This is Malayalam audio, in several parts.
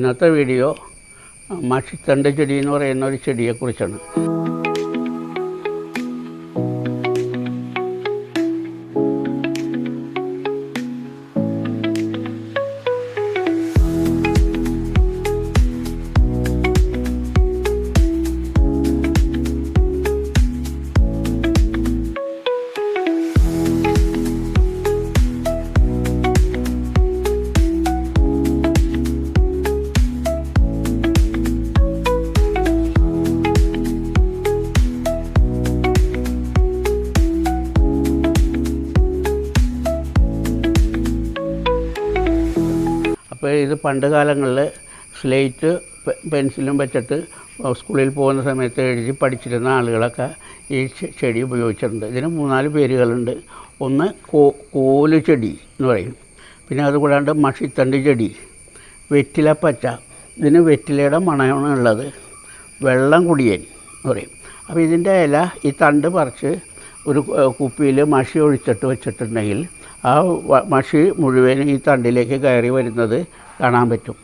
ഇന്നത്തെ വീഡിയോ മഷിത്തണ്ട് ചെടി എന്ന് പറയുന്ന ഒരു ചെടിയെക്കുറിച്ചാണ്. അപ്പോൾ ഇത് പണ്ട് കാലങ്ങളിൽ സ്ലേറ്റ് പെൻസിലും വെച്ചിട്ട് സ്കൂളിൽ പോകുന്ന സമയത്ത് എഴുതി പഠിച്ചിരുന്ന ആളുകളൊക്കെ ഈ ചെടി ഉപയോഗിച്ചിട്ടുണ്ട്. ഇതിന് മൂന്നാൽ പേരുകളുണ്ട്. ഒന്ന് കോ കോൽ ചെടി എന്ന് പറയും. പിന്നെ അതുകൂടാണ്ട് മഷിത്തണ്ട് ചെടി വെറ്റിലപ്പച്ച. ഇതിന് വെറ്റിലയുടെ മണമാണ് ഉള്ളത്. വെള്ളം കുടിയൻ എന്ന് പറയും. അപ്പോൾ ഇതിന്റെ ഇല ഈ തണ്ട് പറിച്ച് ഒരു കുപ്പിയിൽ മഷി ഒഴിച്ചിട്ട് വെച്ചിട്ടുണ്ടെങ്കിൽ ആ മഷി മുഴുവൻ ഈ തണ്ടിലേക്ക് കയറി വരുന്നത് കാണാൻ പറ്റും.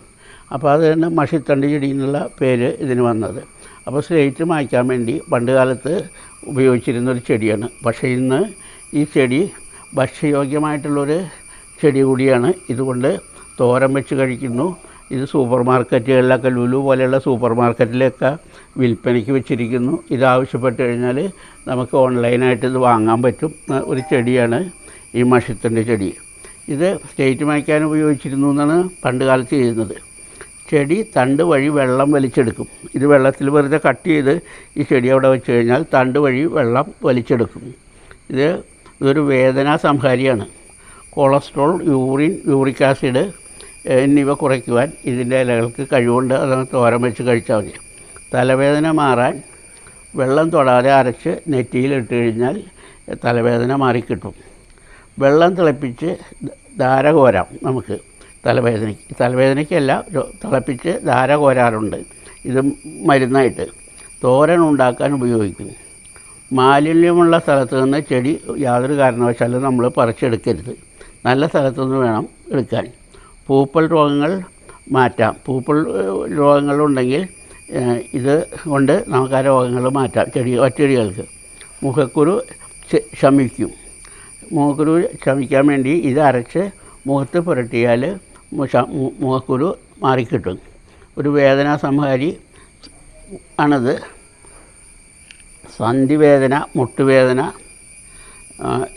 അപ്പോൾ അത് തന്നെ മഷിത്തണ്ട് ചെടി എന്നുള്ള പേര് ഇതിന് വന്നത്. അപ്പോൾ സ്ലേറ്റ് മായ്ക്കാൻ വേണ്ടി പണ്ട് കാലത്ത് ഉപയോഗിച്ചിരുന്ന ഒരു ചെടിയാണ്. പക്ഷേ ഇന്ന് ഈ ചെടി ഭക്ഷ്യയോഗ്യമായിട്ടുള്ളൊരു ചെടി കൂടിയാണ്. ഇതുകൊണ്ട് തോരൻ വെച്ച് കഴിക്കുന്നു. ഇത് സൂപ്പർ മാർക്കറ്റുകളിലൊക്കെ ലുലു പോലെയുള്ള സൂപ്പർ മാർക്കറ്റിലൊക്കെ വിൽപ്പനയ്ക്ക് വെച്ചിരിക്കുന്നു. ഇത് ആവശ്യപ്പെട്ട് കഴിഞ്ഞാൽ നമുക്ക് ഓൺലൈനായിട്ട് ഇത് വാങ്ങാൻ പറ്റും. ഒരു ചെടിയാണ്. ഈ മഷിത്തന്റെ ചെടി. ഇത് സ്റ്റേറ്റ് മായ്ക്കാൻ ഉപയോഗിച്ചിരുന്നു എന്നാണ് പണ്ട് കാലത്ത് ചെയ്യുന്നത് ചെടി തണ്ട് വഴി വെള്ളം വലിച്ചെടുക്കും. ഇത് വെള്ളത്തിൽ വെറുതെ കട്ട് ചെയ്ത് ഈ ചെടി അവിടെ വെച്ച് കഴിഞ്ഞാൽ തണ്ട് വഴി വെള്ളം വലിച്ചെടുക്കും. ഇത് ഇതൊരു വേദനാ സംഹാരിയാണ്. കൊളസ്ട്രോൾ യൂറിൻ യൂറിക് ആസിഡ് എന്നിവ കുറയ്ക്കുവാൻ ഇതിന്റെ ഇലകൾക്ക് കഴിവുണ്ട്. അത് തോരൻ വെച്ച് കഴിച്ചാൽ മതി. തലവേദന മാറാൻ വെള്ളം തൊടാതെ അരച്ച് നെറ്റിയിലിട്ട് കഴിഞ്ഞാൽ തലവേദന മാറിക്കിട്ടും. വെള്ളം തിളപ്പിച്ച് ധാര കോരാം നമുക്ക്. തലവേദനയ്ക്ക് തലവേദനയ്ക്കല്ല തിളപ്പിച്ച് ധാര കോരാറുണ്ട് ഇത് മരുന്നായിട്ട്. തോരൻ ഉണ്ടാക്കാൻ ഉപയോഗിക്കും മാലിന്യമുള്ള സ്ഥലത്ത് നിന്ന് ചെടി യാതൊരു കാരണവശാലും നമ്മൾ പറിച്ചെടുക്കരുത്. നല്ല സ്ഥലത്തു നിന്ന് വേണം എടുക്കാൻ. പൂപ്പൽ രോഗങ്ങൾ മാറ്റാം. പൂപ്പൽ രോഗങ്ങളുണ്ടെങ്കിൽ ഇത് കൊണ്ട് നമുക്ക് ആ രോഗങ്ങൾ മാറ്റാം. ചെടി ഒറ്റടികൾക്ക് മുഖക്കുരു ശമിക്കും. മുഖക്കുരു ശമിക്കാൻ വേണ്ടി ഇത് അരച്ച് മുഖത്ത് പുരട്ടിയാൽ മുഖക്കുരു മാറിക്കിട്ടും. ഒരു വേദനാ സംഹാരി ആണത്. സന്ധിവേദന മുട്ടുവേദന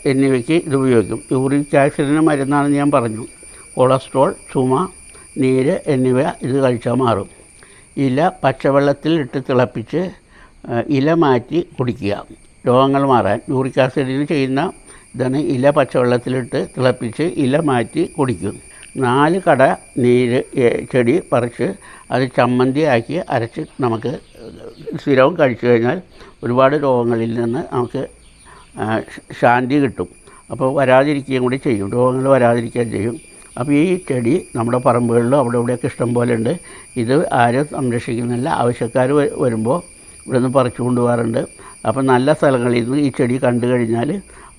എന്നിവയ്ക്ക് ഇത് ഉപയോഗിക്കും. യൂറിക് ആസിഡിന് മരുന്നാണെന്ന് ഞാൻ പറഞ്ഞു. കൊളസ്ട്രോൾ ചുമ നീര് എന്നിവ ഇത് കഴിച്ചാൽ മാറും. ഇല പച്ചവെള്ളത്തിൽ ഇട്ട് തിളപ്പിച്ച് ഇല മാറ്റി കുടിക്കുക. രോഗങ്ങൾ മാറാൻ. യൂറിക് ആസിഡിന് ചെയ്യുന്ന ഇതാണ് ഇല പച്ചവെള്ളത്തിലിട്ട് തിളപ്പിച്ച് ഇല മാറ്റി കുടിക്കും. നാല് കട നീര് ചെടി പറിച്ച് അത് ചമ്മന്തി ആക്കി അരച്ച് നമുക്ക് സ്ഥിരവും കഴിച്ചു കഴിഞ്ഞാൽ ഒരുപാട് രോഗങ്ങളിൽ നിന്ന് നമുക്ക് ശാന്തി കിട്ടും. അപ്പോൾ വരാതിരിക്കുകയും കൂടി ചെയ്യും. രോഗങ്ങൾ വരാതിരിക്കുകയും ചെയ്യും. അപ്പോൾ ഈ ചെടി നമ്മുടെ പറമ്പുകളിലും അവിടെ ഇവിടെയൊക്കെ ഇഷ്ടം പോലെ ഉണ്ട്. ഇത് ആരും സംരക്ഷിക്കുന്നില്ല. ആവശ്യക്കാർ വരുമ്പോൾ ഇവിടെ നിന്ന് പറിച്ചു കൊണ്ടുപോകാറുണ്ട്. അപ്പോൾ നല്ല സ്ഥലങ്ങളിൽ നിന്ന് ഈ ചെടി കണ്ടു കഴിഞ്ഞാൽ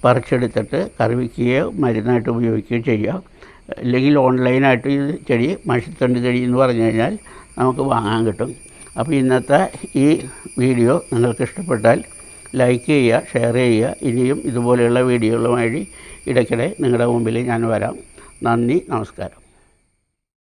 പറിച്ചെടുത്തിട്ട് കറി വയ്ക്കുകയോ മരുന്നായിട്ട് ഉപയോഗിക്കുകയോ ചെയ്യാം അല്ലെങ്കിൽ ഓൺലൈനായിട്ട് ഈ ചെടി മഷിത്തണ്ട് ചെടി എന്ന് പറഞ്ഞു കഴിഞ്ഞാൽ നമുക്ക് വാങ്ങാൻ കിട്ടും. അപ്പോൾ ഇന്നത്തെ ഈ വീഡിയോ നിങ്ങൾക്ക് ഇഷ്ടപ്പെട്ടാൽ ലൈക്ക് ചെയ്യുക ഷെയർ ചെയ്യുക. ഇനിയും ഇതുപോലെയുള്ള വീഡിയോകളുമായി ഇടയ്ക്കിടെ നിങ്ങളുടെ മുമ്പിൽ ഞാൻ വരാം. നന്ദി നമസ്കാരം.